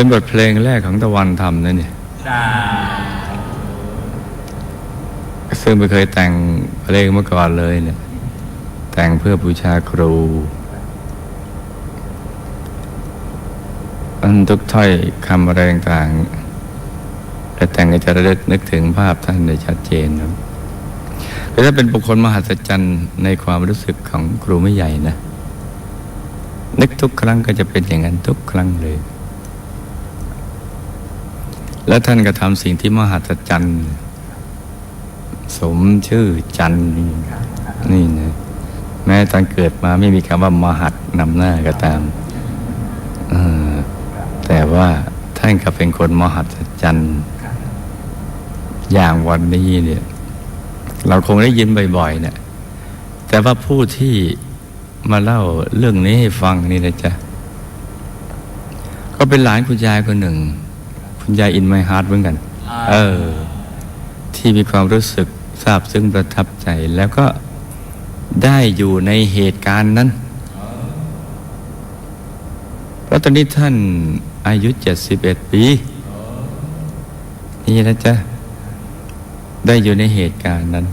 เป็นบทเพลงแรกของตะวันทำนะเนี่ยซึ่งไม่เคยแต่งเพลงมาก่อนเลยเนี่ย แต่งเพื่อบูชาครูอันทุกถ้อยคำอะไรต่างๆและแต่งก็จะระลึกนึกถึงภาพท่านได้ชัดเจนนะคือถ้าเป็นบุคคลมหัศจรรย์ในความรู้สึกของครูไม่ใหญ่นะ นึกทุกครั้งก็จะเป็นอย่างนั้นทุกครั้งเลย แล้วท่านก็ทำสิ่งที่มหัศจรรย์ สมชื่อจันทร์นี่นะแม้ตอนเกิดมาไม่มีคำว่ามหัดนำหน้าก็ตาม แต่ว่าท่านก็เป็นคนมหัศจรรย์อย่างวันนี้เนี่ย เราคงได้ยินบ่อยๆเนี่ยแต่ว่าผู้ที่มาเล่าเรื่องนี้ให้ฟังนี่นะจ๊ะ ก็เป็นหลานคุณยายคนหนึ่ง ยายอินไมฮาร์ดเหมือนกัน เออ ที่มีความรู้สึกซาบซึ้งประทับใจแล้วก็ได้อยู่ในเหตุการณ์นั้น เพราะตอนนี้ท่านอายุ 71 ปีนี่นะจ๊ะ ได้อยู่ในเหตุการณ์นั้น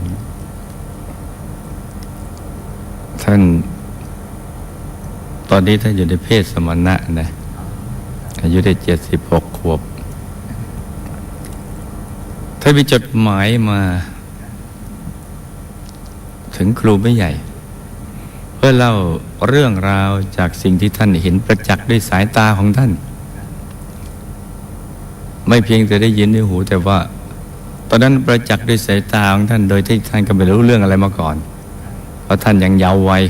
ท่าน ตอนนี้ท่านอยู่ในเพศสมณะนะอายุได้ 76 ขวบ ท่านมีจดหมายมา ถึงครูไม่ใหญ่ เพื่อเล่าเรื่องราวจากสิ่งที่ท่านเห็นประจักษ์ด้วยสายตาของท่าน ไม่เพียงแต่ได้ยินด้วยหู แต่ว่า ตอนนั้นประจักษ์ด้วยสายตาของท่านโดยที่ท่านก็ไม่รู้เรื่องอะไรมาก่อน เพราะท่านยังเยาว์วัย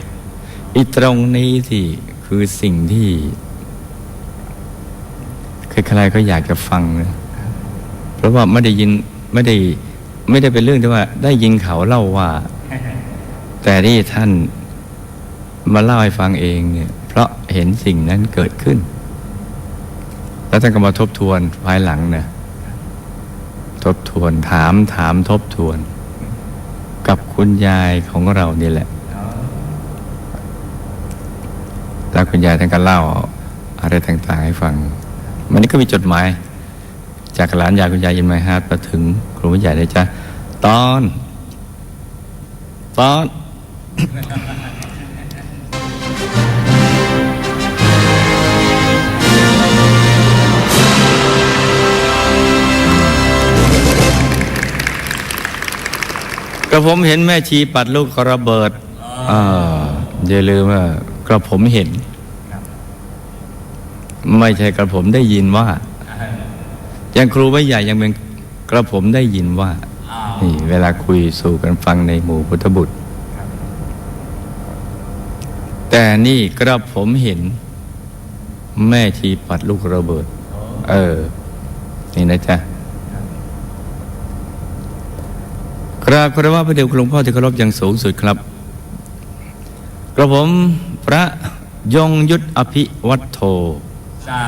อีตรงนี้ที่คือสิ่งที่ใครๆก็อยากจะฟังนะเพราะว่าไม่ได้ยิน ไม่ได้ไม่ได้เป็นเรื่องที่ว่า ได้ยินเขาเล่าว่า แต่ที่ท่านมาเล่าให้ฟังเองเนี่ย เพราะเห็นสิ่งนั้นเกิดขึ้น แล้วท่านก็มาทบทวนภายหลังเนี่ยทบทวนถามถามทบทวน กับคุณยายของเรานี่แหละ แล้วคุณยายท่านก็เล่าอะไรต่าง ๆ ให้ฟังวันนี้ก็มีจดหมาย จากหลานยายคุณยายยินไมฮาร์ดมาถึงครูผู้ใหญ่เลยจ้ะตอน ตอน กระผมเห็นแม่ชีปัดลูกระเบิดอ่าอย่าลืมว่ากระผมเห็น ไม่ใช่กระผมได้ยินว่า อย่างครูไม่ใหญ่ยังเป็นกระผมได้ยินว่านี่เวลาคุยสู่กันฟังในหมู่พุทธบุตร แต่นี่กระผมเห็น แม่ชีปัดลูกระเบิด เออ นี่นะจ๊ะกราบคารวะพระเดชคุณหลวงพ่อที่เคารพอย่างสูงสุดครับ กระผมพระยงยุทธอภิวัตโธจ้า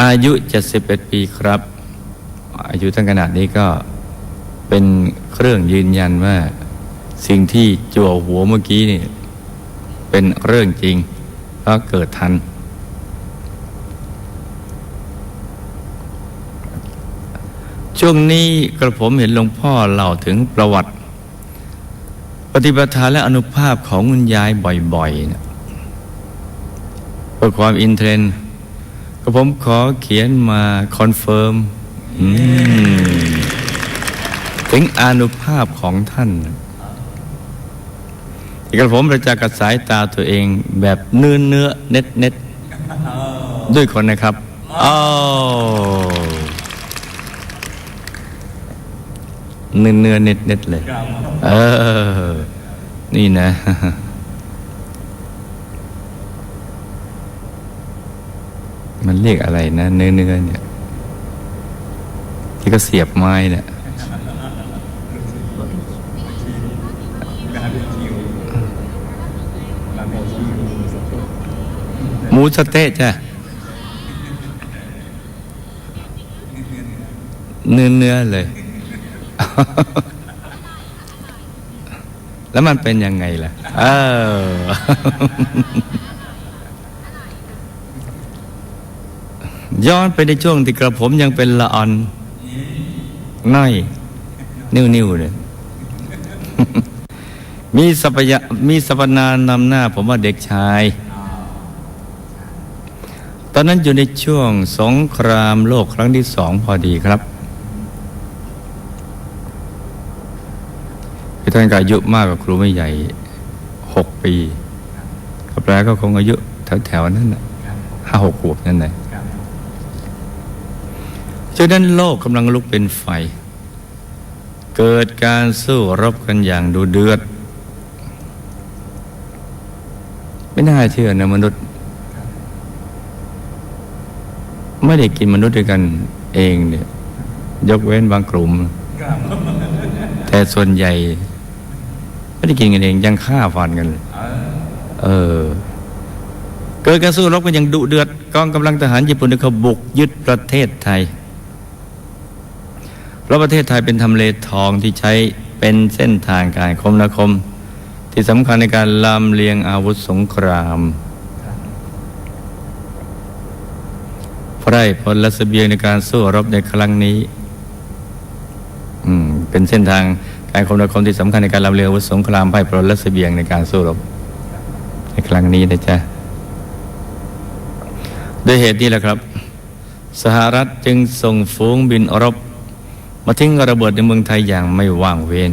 อายุ 71 ปีครับ อายุทั้งขนาดนี้ก็เป็นเครื่องยืนยันว่า สิ่งที่จั่วหัวเมื่อกี้นี่เป็นเรื่องจริงเพราะเกิดทัน ช่วงนี้กระผมเห็นหลวงพ่อเล่าถึงประวัติ ปฏิปทาและอนุภาพของคุณยายบ่อยๆนะเพื่อความอินเทรนด์ ก็ผมขอเขียนมาคอนเฟิร์มอืมถึงอานุภาพของท่านที่กระผมประจักษ์กับสายตาตัวเองแบบเนื้อเนื้อเน็ดเน็ดด้วยคนนะครับอ้าวเนื้อเนื้อเน็ดเน็ดเลย เออ นี่นะ มันเรียกอะไรนะเนื้อเนื้อเนี่ย ที่ก็เสียบไม้เนี่ยหมูสเต๊ะจ้ะเนื้อเนื้อเลย แล้วมันเป็นยังไงล่ะ เออ ย้อนไปในช่วงที่กระผมยังเป็นละอ่อนน้อยนิ้วๆเลยมีสัพยมีสัพนานำหน้า ผมว่าเด็กชาย ตอนนั้นอยู่ในช่วงสงครามโลกครั้งที่สองพอดีครับพี่ท่านก็อายุมากกว่าครูไม่ใหญ่หกปีก็แปลก็คงอายุแถวๆนั้นนะห้าหกขวบนั่นแหละ ฉะนั้นโลกกำลังลุกเป็นไฟ เกิดการสู้รบกันอย่างดูเดือด ไม่น่าเชื่อนะมนุษย์ ไม่ได้กินมนุษย์ด้วยกันเองเนี่ย ยกเว้นบางกลุ่ม แต่ส่วนใหญ่ ไม่ได้กินกันเองยังฆ่าฟันกันเลยเออเกิดการสู้รบกันอย่างดุเดือดกองกำลังทหารญี่ปุ่นเขาบุกยึดประเทศไทย เพราะประเทศไทยเป็นทำเลทองที่ใช้เป็นเส้นทางการคมนาคม ที่สำคัญในการลำเลียงอาวุธสงครามไพร่พลและเสบียงในการสู้รบในครั้งนี้เป็นเส้นทางการคมนาคมที่สำคัญในการลำเลียงอาวุธสงครามไพร่พลและเสบียงในการสู้รบ ในครั้งนี้นะจ๊ะด้วยเหตุนี้แหละครับ สหรัฐจึงส่งฝูงบินรบ มาทิ้งระเบิดในเมืองไทยอย่างไม่ว่างเว้น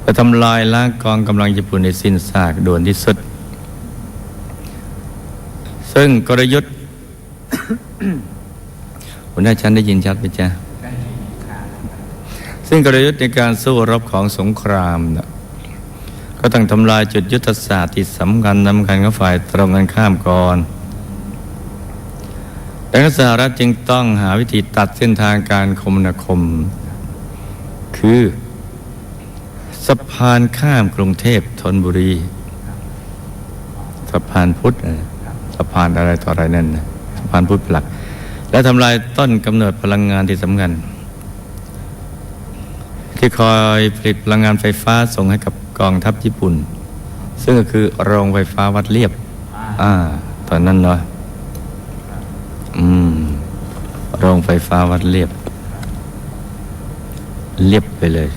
เพื่อทำลายล้างกองกำลังญี่ปุ่นในสิ้นซากด่วนที่สุด ซึ่งกลยุทธ์หัวหน้าชั้นได้ยินชัดไหมจ๊ะซึ่งกลยุทธ์ในการสู้รบของสงครามน่ะก็ต้องทำลายจุดยุทธศาสตร์ที่สำคัญสำคัญของฝ่ายตรงกันข้ามก่อน ดังนั้นสหรัฐจึงต้องหาวิธีตัดเส้นทางการคมนาคม คือสะพานข้ามกรุงเทพธนบุรีสะพานพุทธสะพานอะไรต่ออะไรนั่นนะสะพานพุทธหลัก และทำลายต้นกำเนิดพลังงานที่สำคัญที่คอยผลิตพลังงานไฟฟ้าส่งให้กับกองทัพญี่ปุ่น ซึ่งก็คือโรงไฟฟ้าวัดเรียบ อ่า ตอนนั้นเนาะอืม โรงไฟฟ้าวัดเรียบ เรียบไปเลย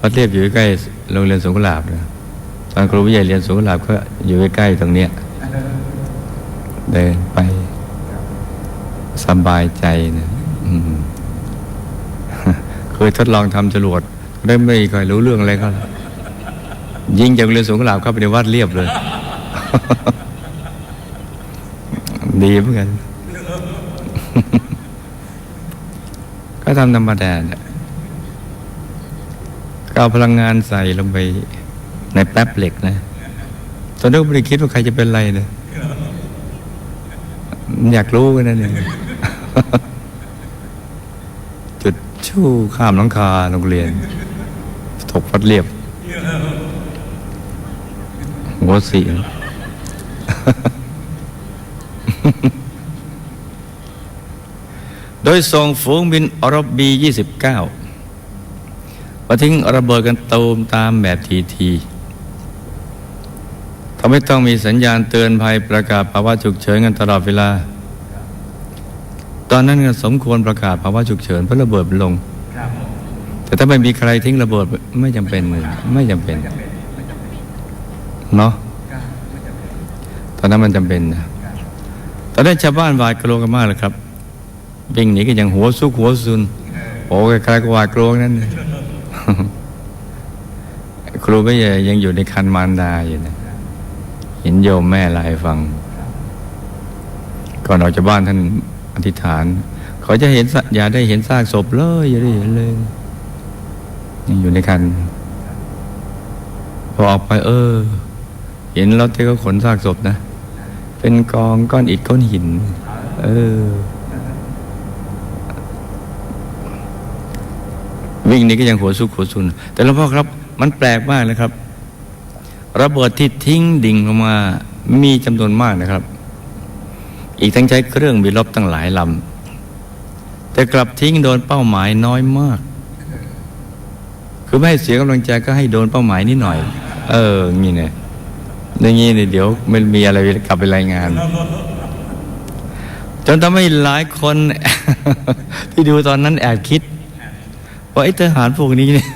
วัดเรียบอยู่ใกล้โรงเรียนสงขลาบนะตอนครูวิทยาเรียนสงขลาบก็อยู่ใกล้ๆตรงเนี้ยเดินไปสบายใจนะเคยทดลองทำจรวดได้ไม่ค่อยรู้เรื่องอะไรก็ยิงจากโรงเรียนสงขลาบเข้าไปในวัดเรียบเลย ดีเหมือนกัน ก็ทำธรรมดาเนี่ยก็เอาพลังงานใส่ลงไปในแป๊บเหล็กนะ ตอนนั้นไม่ได้คิดว่าใครจะเป็นอะไรเลยอยากรู้กันนั่นเองจุดชู่ข้ามหลังคาโรงเรียน ถกวัดเรียบหัวเสีย โดยส่งฝูงบินอรบบี 29มาทิ้งระเบิดกันตูมตามแบบทีทีทำให้ต้องมีสัญญาณเตือนภัยประกาศภาวะฉุกเฉินกันตลอดเวลา ตอนนั้นก็สมควรประกาศภาวะฉุกเฉินเพราะระเบิดลง แต่ถ้าไม่มีใครทิ้งระเบิดไม่จำเป็นเลยไม่จำเป็นเนาะ ตอนนั้นมันจำเป็นนะตอนนั้นชาวบ้านหวาดกลัวกันมากเลยครับวิ่งหนีกันอย่างหัวซุกหัวซุนโอ้ใครก็หวาดกลัวนั่นครูก็ยังอยู่ในคันมารดาอยู่นะเห็นโยมแม่ลาให้ฟัง ก่อนออกจากบ้านท่านอธิษฐานเขาจะเห็นอย่าได้เห็นซากศพเลยอย่าได้เห็นเลยยังอยู่ในคันพอออกไปเออ เห็นรถที่เขาขนซากศพนะ เป็นกองก้อนอิฐก้อนหิน เออ วิ่งนี้ก็ยังหัวซุกหัวซุน แต่หลวงพ่อครับ มันแปลกมากนะครับ ระเบิดที่ทิ้งดิ่งลงมา มีจำนวนมากนะครับ อีกทั้งใช้เครื่องบินรบตั้งหลายลำแต่กลับทิ้งโดนเป้าหมายน้อยมาก คือไม่ให้เสียกำลังใจก็ให้โดนเป้าหมายนิดหน่อย เอองี้เนี่ย อย่างงี้เนี่ยเดี๋ยวมันมีอะไรกลับไปรายงาน จนทำให้หลายคน ที่ดูตอนนั้นแอบคิด ว่าไอ้ทหารพวกนี้เนี่ย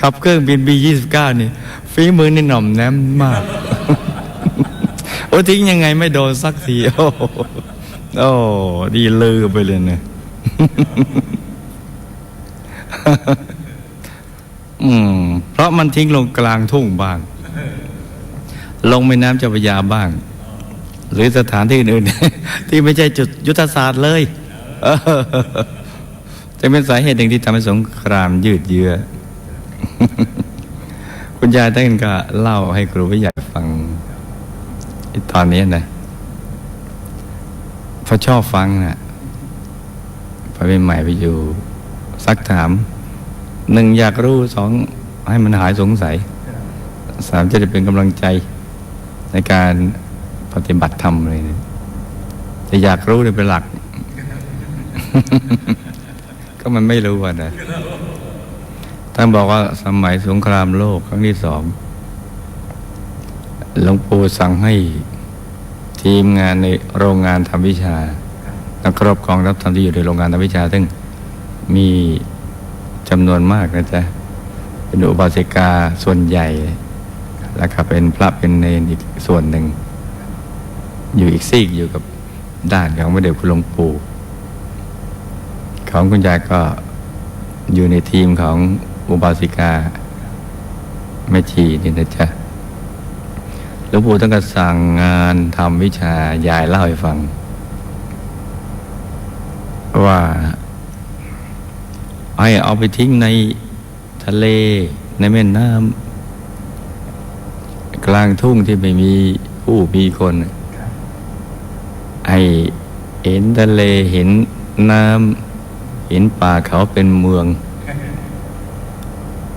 ขับเครื่องบินบียี่สิบเก้านี่ฝีมือนี่หน่อมแนมมาก โอ้ทิ้งยังไงไม่โดนสักทีโอ้โหโอ้ดีลือไปเลยเนี่ยอืม เพราะมันทิ้งลงกลางทุ่งบ้าง ลงแม่น้ำเจ้าพระยาบ้าง หรือสถานที่อื่นที่ไม่ใช่จุดยุทธศาสตร์เลยจะเป็นสาเหตุหนึ่งที่ทำให้สงครามยืดเยื้อคุณยายท่านก็เล่าให้ครูวิทยาฟังตอนนี้นะพอชอบฟังนะพอเป็นใหม่ไปอยู่ ซักถามหนึ่งอยากรู้สองให้มันหายสงสัยสามจะได้เป็นกำลังใจ ในการปฏิบัติธรรมเลยนะแต่อยากรู้เนี่ยเป็นหลัก ก็มันไม่รู้อะนะท่านบอกว่าสมัยสงครามโลกครั้งที่สองหลวงปู่สั่งให้ทีมงานในโรงงานทำวิชา นักรบกองรับทำที่อยู่ในโรงงานทำวิชา ซึ่งมีจำนวนมากนะจ๊ะเป็นอุบาสิกาส่วนใหญ่ แล้วก็เป็นพระเป็นเนนอีกส่วนหนึ่ง อยู่อีกซีกอยู่กับด้านของพระเดชคุณหลวงปู่ ของคุณยายก็อยู่ในทีมของอุบาสิกาแม่ชีนี่นะจ๊ะหลวงปู่ต้องการสั่งงานทำวิชายายเล่าให้ฟัง ว่าให้เอาไปทิ้งในทะเลในแม่น้ำ กลางทุ่งที่ไม่มีผู้มีคนให้เห็นทะเลเห็นน้ำเห็นป่าเขาเป็นเมือง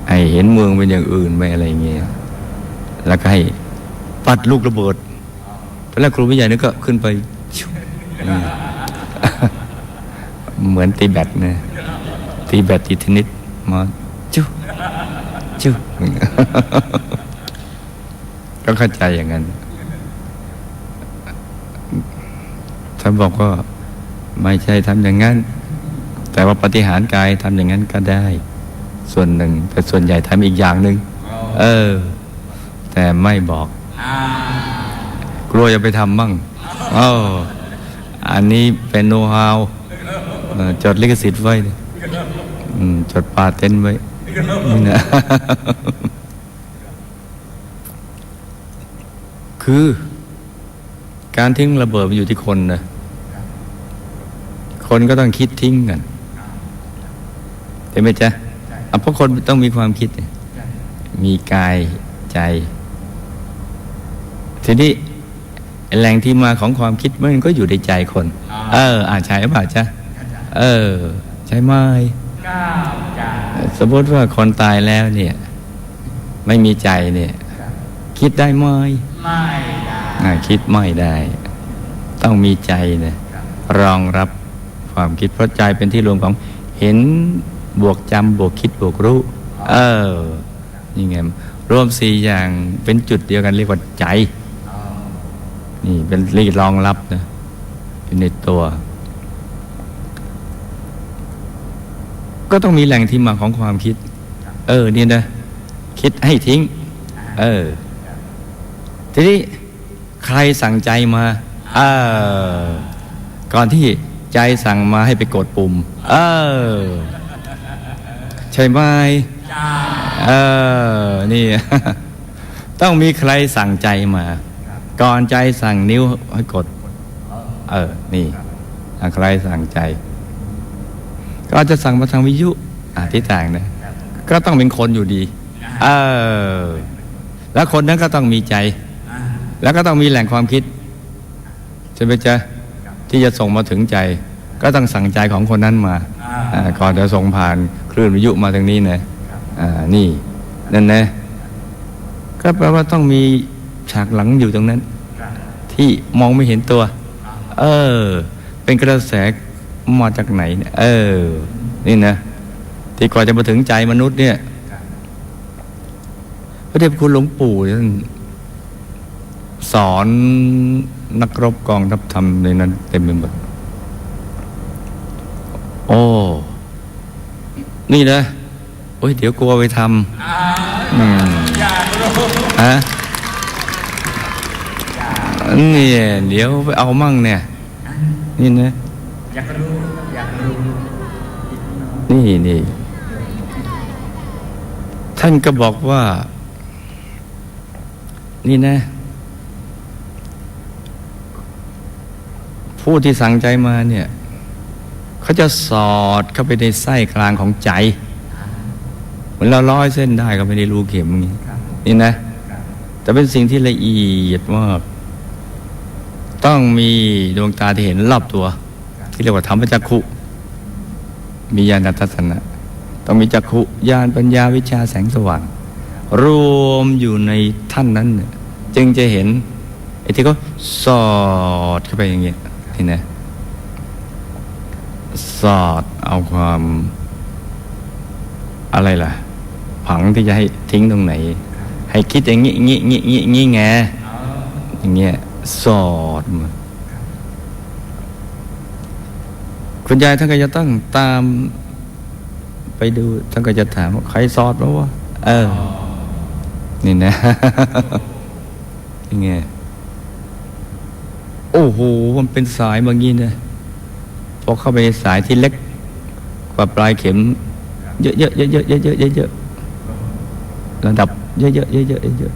ให้เห็นเมืองเป็นอย่างอื่นไม่อะไรเงี้ยแล้วก็ให้ปัดลูกระเบิดตอนแรกครูวิทยานี่ก็ขึ้นไปชุบอืมเหมือนตีแบตเนะตีแบตตีเทนนิสมาจุ๊จุ๊ ก็เข้าใจอย่างนั้นท่านบอกว่าไม่ใช่ทำอย่างนั้น แต่ว่าปฏิหารย์กายทำอย่างนั้นก็ได้ ส่วนหนึ่ง แต่ส่วนใหญ่ทำอีกอย่างหนึ่งเออ แต่ไม่บอกกลัวจะไปทำบ้างอ๋ออันนี้เป็นโน้ตฮาวเอ่อจดลิขสิทธิ์ไว้เลยอืมจดปาเต้นไว้นี่นะ คือ การทิ้งระเบิดมันอยู่ที่คนนะคนก็ต้องคิดทิ้งกันเห็นไหมจ๊ะอะเพราะคนต้องมีความคิดเนี่ยมีกายใจ ทีนี้ไอ้แหล่งที่มาของความคิดมันก็อยู่ในใจคน เออ อ่านใช่หรือเปล่าจ๊ะเออ ใช่ไหมสมมติว่าคนตายแล้วเนี่ย ไม่มีใจเนี่ย คิดได้ไหมไม่คิดไม่ได้ ต้องมีใจเนี่ยรองรับความคิดเพราะใจเป็นที่รวมของเห็นบวกจำบวกคิดบวกรู้ เออนี่ไงรวมสี่อย่างเป็นจุดเดียวกันเรียกว่าใจนี่เป็นเรียกรองรับนะอยู่ในตัว ก็ต้องมีแหล่งที่มาของความคิด เออเนี่ยนะ คิดให้ทิ้ง เออ ทีนี้ใครสั่งใจมาเออก่อนที่ใจสั่งมาให้ไปกดปุ่ม เออ ใช่ไหมเออ นี่ ต้องมีใครสั่งใจมา ก่อนใจสั่งนิ้วให้กด เออ นี่ใครสั่งใจ ก็จะสั่งมาทางวิทยุอะที่ต่างนะ ก็ต้องเป็นคนอยู่ดี เออ แล้วคนนั้นก็ต้องมีใจ แล้วก็ต้องมีแหล่งความคิดใช่ไหมจ๊ะที่จะส่งมาถึงใจ ก็ต้องสั่งใจของคนนั้นมาอ่าก่อนจะส่งผ่านคลื่นวิทยุมาทางนี้นะอ่านี่นั่นนะก็แปลว่าต้องมีฉากหลังอยู่ตรงนั้น ที่มองไม่เห็นตัว เออ เป็นกระแสมาจากไหนเนี่ยเออ นี่นะที่กว่าจะมาถึงใจมนุษย์เนี่ยพระเดชพระคุณหลวงปู่ท่าน สอนนักรบกองทัพธรรมในนั้นเต็มไปหมด โอ้ นี่นะ โอ้ย เดี๋ยวกลัวไปทำอืมฮะนี่เดี๋ยวไปเอามั่งเนี่ย นี่นะอยากรู้อยากรู้นี่นี่ท่านก็บอกว่า นี่นะ ผู้ที่สั่งใจมาเนี่ยเขาจะสอดเข้าไปในไส้กลางของใจ เหมือนเราร้อยเส้นได้ก็ไม่ได้รู้เข็มอย่างนี้นี่นะ แต่เป็นสิ่งที่ละเอียดมาก ต้องมีดวงตาที่เห็นรอบตัว ที่เรียกว่าธรรมจักขุ มีญาณทัศนะ ต้องมีจักขุญาณปัญญาวิชาแสงสว่าง รวมอยู่ในท่านนั้นเนี่ยจึงจะเห็นไอ้ที่เขาสอดเข้าไปอย่างเงี้ย นี่นะสอดเอาความอะไรล่ะ ผังที่จะให้ทิ้งตรงไหน ให้คิดอย่างงี้งี้งี้งี้งี้แงอย่างเงี้ยสอดมาคุณยายท่านก็จะต้องตามไปดูท่านก็จะถามว่าใครสอดมาวะเออ นี่นะยังไง โอ้โหมันเป็นสายบางยีนะพอเข้าไปในสายที่เล็กกว่าปลายเข็ม เยอะๆเยอะๆเยอะๆเยอะเยอะระดับ เยอะๆเยอะๆเยอะ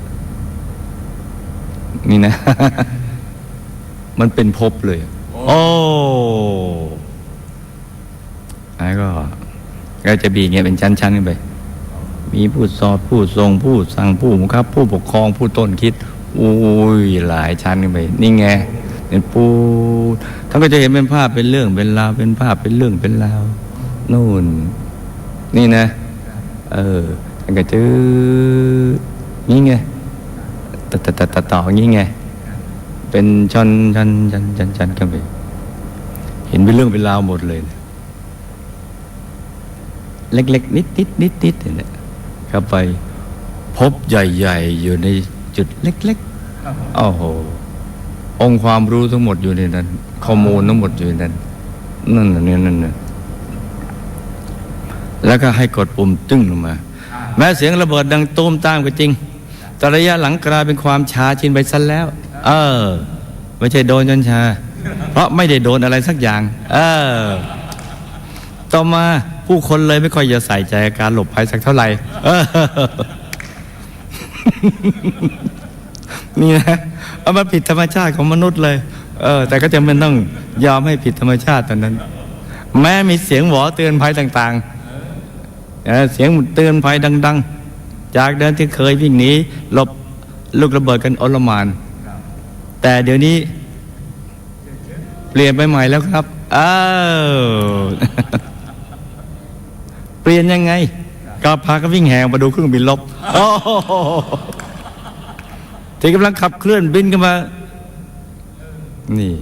ๆนี่นะ มันเป็นภพเลย โอ้ไอ้ก็ก็จะบีงเงี้ยเป็นชั้นๆขึ้นไป มีผู้สอดผู้ทรงผู้สั่งผู้บังคับ ผู้ปกครองผู้ต้นคิด อุ้ยหลายชั้นขึ้นไป นี่ไง เป็นปูท่านก็จะเห็นเป็นภาพเป็นเรื่องเป็นราวเป็นภาพเป็นเรื่องเป็นราวนู่น นี่นะ เออท่านก็จื้อนี่ไงตัดตัดตัดตัดต่องนี้ไงเป็นชันชันชันชันชันกันไปเห็นเป็นเรื่องเป็นราวหมดเลยเล็กๆนิดนิดนิดนิดเนี่ยเข้าไป พบใหญ่ ๆ อยู่ในจุดเล็กๆโอ้โห องค์ความรู้ทั้งหมดอยู่ในนั้น ข้อมูลทั้งหมดอยู่ในนั้น นั่นนี่นั่นน่แล้วก็ให้กดปุ่มตึ้งลงมา แม้เสียงระเบิดดังตูมตามก็จริง แต่ระยะหลังกลายเป็นความชาชินไปซะแล้ว เออ ไม่ใช่โดนจนชา เพราะไม่ได้โดนอะไรสักอย่าง เออ ต่อมาผู้คนเลยไม่ค่อยจะใส่ใจการหลบภัยสักเท่าไหร่ เออ นี่นะ เอามาผิดธรรมชาติของมนุษย์เลย เออ แต่ก็จะไม่ต้องยอมให้ผิดธรรมชาติตอนนั้น แม้มีเสียงหวอเตือนภัยต่างๆเเสียงเตือนภัยดัง ๆ จากเดิมที่เคยวิ่งหนีหลบลูกระเบิดกันอลหมาน แต่เดี๋ยวนี้ เปลี่ยนไปใหม่แล้วครับเออเปลี่ยนยังไงก็พาก็วิ่งแหงมาดูเครื่องบินลบโอ้ ที่กำลังขับเคลื่อนบินกันมา นี่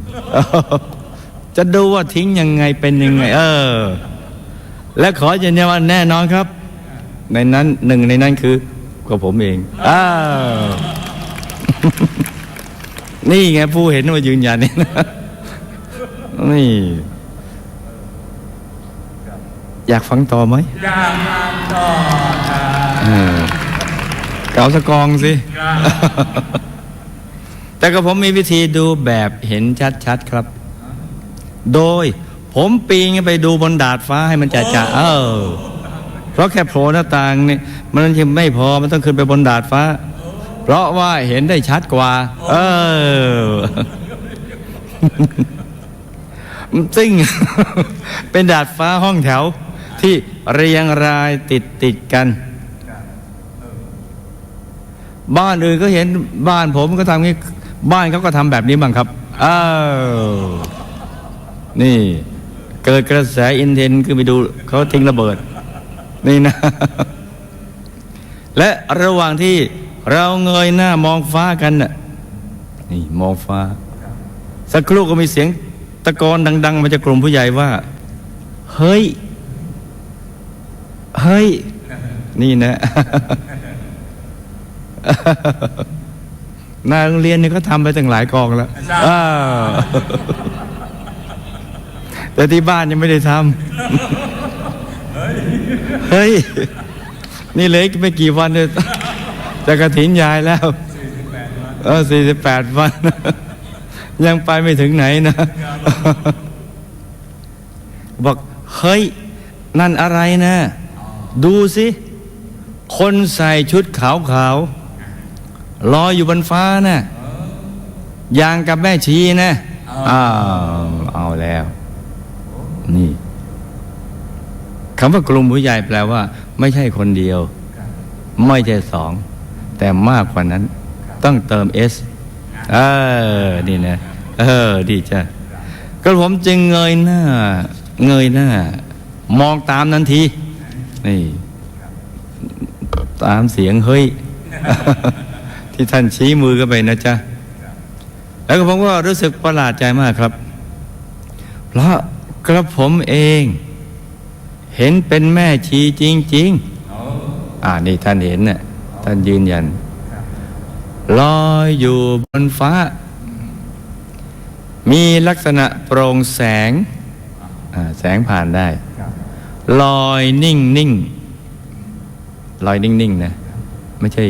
จะดูว่าทิ้งยังไงเป็นยังไง เออ และขอยืนยันว่าแน่นอนครับ ในนั้นหนึ่งในนั้นคือกับผมเอง อ้าวนี่ไงผู้เห็นว่ายืนยันนี่นะนี่อยากฟังต่อไหมอยากมาต่อครับ เออเกาสกองสิ แต่ก็ผมมีวิธีดูแบบเห็นชัดๆครับ โดยผมปีนไปดูบนดาดฟ้าให้มันจ่าๆเออเพราะแค่โผล่หน้าต่างนี่มันยังไม่พอมันต้องขึ้นไปบนดาดฟ้า เพราะว่าเห็นได้ชัดกว่า เออซิ่ง เป็นดาดฟ้าห้องแถวที่เรียงรายติดติดๆกัน บ้านอื่นก็เห็นบ้านผมก็ทำงี้บ้านเขาก็ทำแบบนี้บ้างครับอ้าวนี่เกิดกระแสอินเทนขึ้นไปดูเขาทิ้งระเบิด นี่นะ และระหว่างที่เราเงยหน้ามองฟ้ากันน่ะนี่มองฟ้า สักครู่ก็มีเสียงตะโกนดัง ๆ มาจากกลุ่มผู้ใหญ่ว่า เฮ้ย เฮ้ย นี่นะ น้าโรงเรียนนี่ก็ทำไปตั้งหลายกองแล้วอ้าวแต่ที่บ้านยังไม่ได้ทำเฮ้ย นี่เหลยไม่กี่วันเลยจะกระถินยายแล้วเออสี่สิบแปดวัน ยังไปไม่ถึงไหนนะ บอก เฮ้ย นั่นอะไรนะ ดูสิ คนใส่ชุดขาวขาวๆ ลอยอยู่บนฟ้านะ่ะยางกับแม่ชีนะอ้าวเอาแล้ว นี่คำว่ากลุ่มผู้ใหญ่แปลว่า ไม่ใช่คนเดียว ไม่ใช่สอง แต่มากกว่านั้น ต้องเติมเอสเออนี่นะ เออ ดีจ้ะก็ผมจึงเงยหน้า เงยหน้า มองตามนันที นี่ ตามเสียงเฮ้ย ที่ท่านชี้มือกันไปนะจ๊ะ แล้วก็ผมก็รู้สึกประหลาดใจมากครับ เพราะกระผมเอง เห็นเป็นแม่ชีจริง ๆ อ่านี่ท่านเห็นน่ะท่านยืนยันลอยอยู่บนฟ้า มีลักษณะโปร่งแสงอ่าแสงผ่านได้ลอยนิ่งนิ่งลอยนิ่งนิ่งนะ ไม่ใช่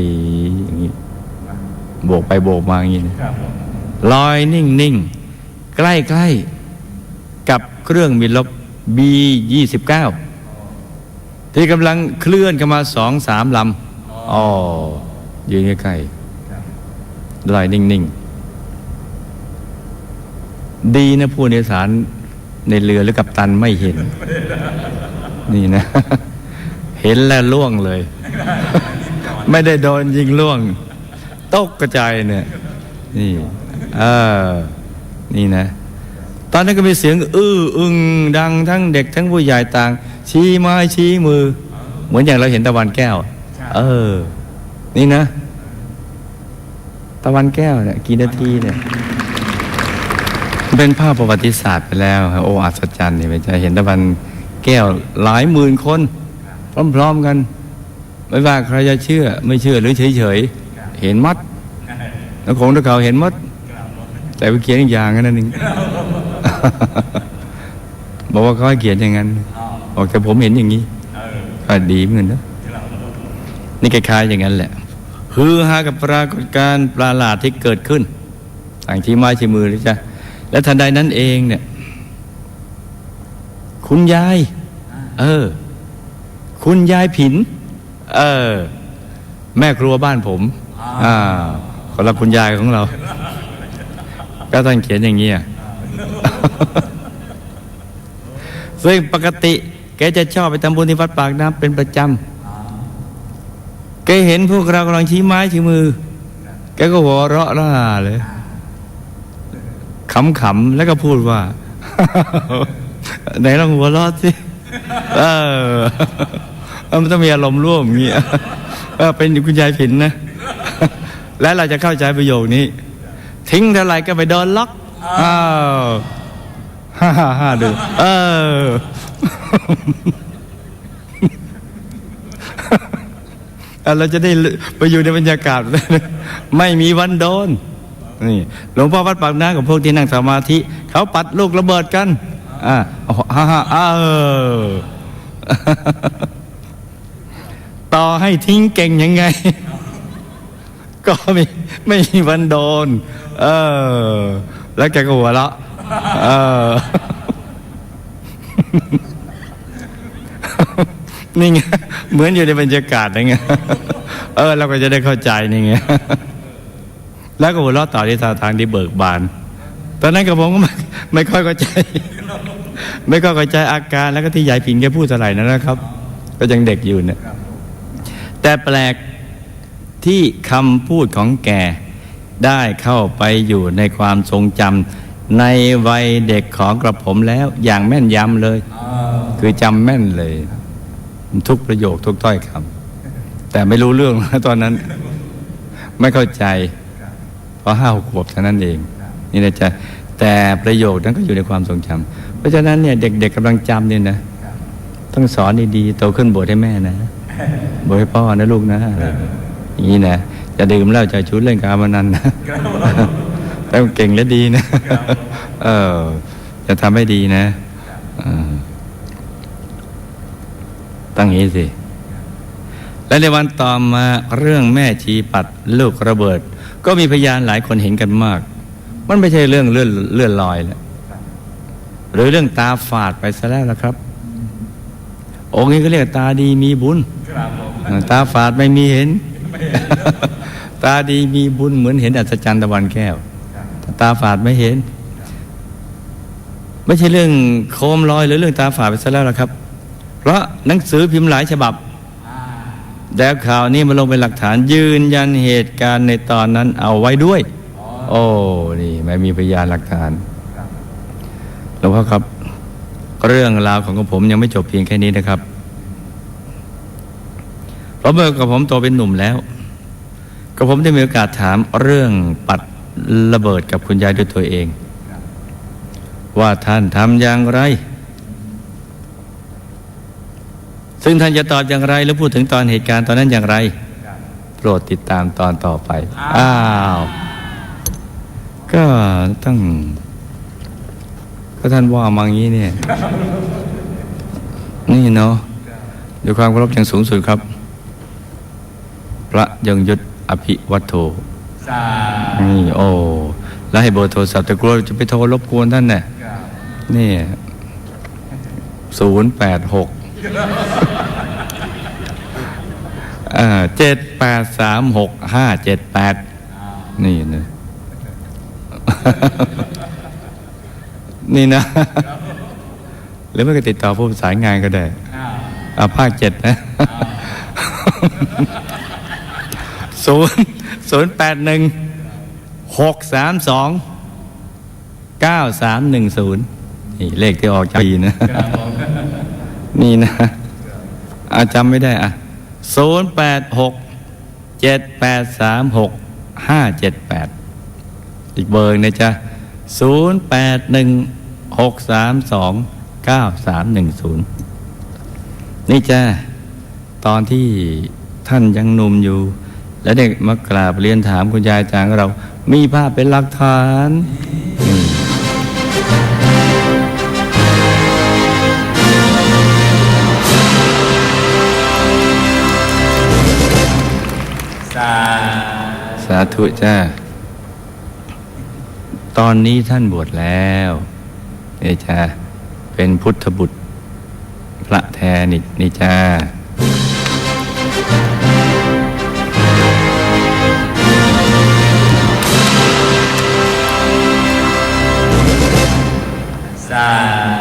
อย่างนี้ โบกไปโบกมาอย่างนี้นะลอยนิ่งนิ่งใกล้ใกล้กับเครื่องบินลบ B ยี่สิบเก้าที่กำลังเคลื่อนกันมาสองสามลำอ๋อยืนใกล้ๆลอยนิ่งนิ่งดีนะผู้โดยสารในเรือหรือกับตันไม่เห็น นี่นะ เห็นแล้วล่วงเลย ไม่ได้โดนยิงล่วง ตกกระจายเนี่ย นี่เออนี่นะ ตอนนั้นก็มีเสียง อื้ออึงดังทั้งเด็กทั้งผู้ใหญ่ต่าง ชี้ไม้ชี้มือ เหมือนอย่างเราเห็นตะวันแก้ว เออ นี่นะ ตะวันแก้วเนี่ยกี่นาทีเนี่ยเป็นภาพประวัติศาสตร์ไปแล้วครับโอ้อัศจรรย์นี่ไปจะเห็นตะวันแก้วหลายหมื่นคน พร้อม ๆ กัน ไม่ว่าใครจะเชื่อ ไม่เชื่อหรือเฉย ๆ เห็นมัดแล้วของตะเขาเห็นมัด แต่ไปเขียนอีกอย่างนั่นเองบอกว่าเขาให้เขียนอย่างนั้นบอกแต่ผมเห็นอย่างนี้ก็ดีเหมือนกันนะนี่คล้ายๆอย่างนั้นแหละฮือฮากับปรากฏการณ์ประหลาดที่เกิดขึ้นต่างที่ไม้ที่มือเลยจ้ะและทันใดนั้นเองเนี่ย คุณยาย เออ คุณยายผิน เออ แม่ครัวบ้านผม อ่าคนละคุณยายของเรา ก็ต้องเขียนอย่างนี้อะซึ่งปกติ แกจะชอบไปทำบุญที่วัดปากน้ำเป็นประจำแกเห็นพวกเรากำลังชี้ไม้ชี้มือ แกก็หัวเราะล่าเลยขำๆแล้วก็พูดว่า ไหนลองหัวเราะสิเออมันต้องมีอารมณ์ร่วมอย่างเงี้ยเป็นคุณยายผินนะ และเราจะเข้าใจประโยคนี้ ทิ้งเท่าไหร่ก็ไปโดนล็อกอ้าวฮ่าฮ่าฮ่าดูเอออะเราจะได้ไปอยู่ในบรรยากาศ ไม่มีวันโดนนี่หลวงพ่อวัดปากน้ำกับพวกที่นั่งสมาธิ เขาปัดลูกระเบิดกันอ่าฮ่าฮ่าเออต่อให้ทิ้งเก่งยังไง ก็ไม่ไม่มีวันโดน เออ แล้วแกก็หัวเราะเออ นี่ไงเหมือนอยู่ในบรรยากาศอย่างเงี้ยเออ เราก็จะได้เข้าใจนี่ไงแล้วก็หัวเราะต่อที่ท่าทางที่เบิกบาน ตอนนั้นกับผมก็ไม่ไม่ค่อยเข้าใจ ไม่ค่อยเข้าใจอาการแล้วก็ที่ยายผินแกพูดอะไรนะครับ ก็ยังเด็กอยู่เนี่ย แต่แปลก ที่คำพูดของแกได้เข้าไปอยู่ในความทรงจำในวัยเด็กของกระผมแล้วอย่างแม่นยำเลย คือจำแม่นเลย ทุกประโยคทุกถ้อยคำแต่ไม่รู้เรื่องนะตอนนั้น ไม่เข้าใจเพราะห้าหกขวบเท่านั้นเอง นี่นะจ๊ะแต่ประโยคนั้นก็อยู่ในความทรงจำเพราะฉะนั้นเนี่ยเด็ก ๆกำลังจำเนี่ยนะต้องสอนดีๆโตขึ้นบวชให้แม่นะบวชให้พ่อนะลูกนะ อะไรอย่างนี้นะจะดื่มเหล้าจะชุดเล่นการพนันนะต้องเก่งและดีนะเออจะทำให้ดีนะเออตั้งอย่างนี้สิ และในวันต่อมาเรื่องแม่ชีปัดลูกระเบิด ก็มีพยานหลายคนเห็นกันมาก มันไม่ใช่เรื่องเลื่อนเลื่อนลอยแล้วหรือเรื่องตาฝาดไปซะแล้วละครับ องค์นี้ก็เรียกตาดีมีบุญครับผมเออตาฝาดไม่มีเห็น ตาดีมีบุญเหมือนเห็นอัศจรรย์ตะวันแก้ว ตาฝาดไม่เห็น ไม่ใช่เรื่องโคมลอยหรือเรื่องตาฝาดไปซะแล้วล่ะครับ เพราะหนังสือพิมพ์หลายฉบับแล้วข่าวนี้มาลงเป็นหลักฐานยืนยันเหตุการณ์ในตอนนั้นเอาไว้ด้วย โอ้นี่ไม่มีพยานหลักฐานหลวงพ่อครับ เรื่องราวของกระผมยังไม่จบเพียงแค่นี้นะครับเพ ราะเมื่อกับผมโตเป็นหนุ่มแล้วกับผมได้มีโอกาสถามเรื่องปัดระเบิดกับคุณยายด้วยตัวเอง ว่าท่านทำอย่างไร ซึ่งท่านจะตอบอย่างไรหรือพูดถึงตอนเหตุการณ์ตอนนั้นอย่างไร โปรดติดตามตอนต่อไป อ้าว ก็ต้องก็ท่านว่ามางี้เนี่ย นี่เนาะด้วยความเคารพอย่างสูงสุดครับ ยงยุทธอภิวัตโธสานี่โอ้แล้วให้เบอร์โทรศัพท์แต่กลัวจะไปโทรรบกวนท่านเนี่ยครับนี่ศูนย์แปดหกเจ็ดแปดสามหกห้าเจ็ดแปดนี่นะนี่นะ หรือไม่ก็ติดต่อผู้ประสานงานก็ได้อ้าวอาภาคเจ็ดนะ ศูนย์ศูนย์แปดหนึ่งหกสามสองเก้าสามหนึ่งศูนย์นี่เลขที่ออกจากปีนะครับผมนี่นะอาจำไม่ได้อะศูนย์แปดหกเจ็ดแปดสามหกห้าเจ็ดแปดอีกเบอร์นะจ๊ะศูนย์แปดหนึ่งหกสามสองเก้าสามหนึ่งศูนย์นี่จ้าตอนที่ท่านยังหนุ่มอยู่ และเด็กมากราบเรียนถามคุณยายจางเรา มีภาพเป็นหลักฐานอืมสาสาธุจ้า ตอนนี้ท่านบวชแล้วนี่จ้าเป็นพุทธบุตร พระแทนนี่นี่จ้า สา